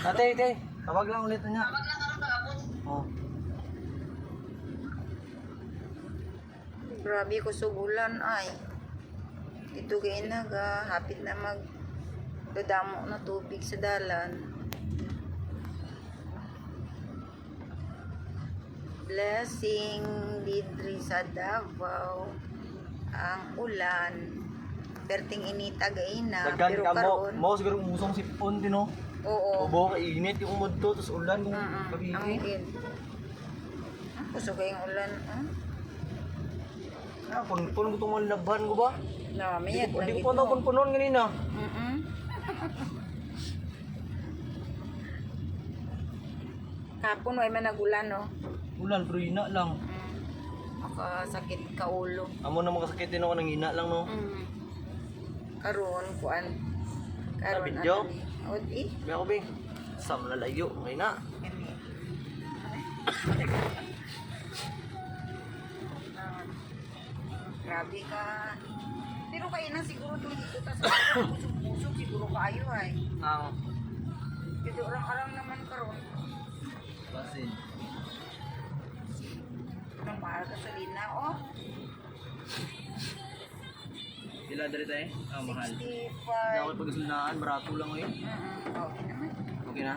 Ate, ate. Tawag lang ulit niya. Oh. Grabe ko sugulan ay. Dito kay naga, hapit na mag dadamo na tubig sa dalan. Blessing Lidri sa Davao. Ang ulan. Perting inita gaina. Daghan Pero ka mo. karon, Mo siguro musong sipon din no. oo. Ubo ka init yung mudto tapos ulan kung Mm-mm, ang pagiging. higit. Ah, Puso kayong ulan. Ah? Ah, pun pun ko tong laban ko ba? Na, may Di ko di ko pa pun punon ganina. Mm-mm. Kapon ay man nagulan no. Ulan pero ina lang. Mm. Makasakit ka ulo. Amo na makasakit din ako nang ina lang no. Mm. Karon kuan. Ah, video? ano ni? Od eh. May ako bing. Sam lalayo ngay na. Ah, Grabe ka. Pero kayo na siguro itong dito ta sa pusok-pusok siguro kayo ay. Ang Dito orang-orang naman karon. basin. Nang mahal gasolina oh. Pila diri tayo? Ah, mahal. 65. Dapat pagasunaan, barato lang. Mm-mm. Okay naman. Okay na?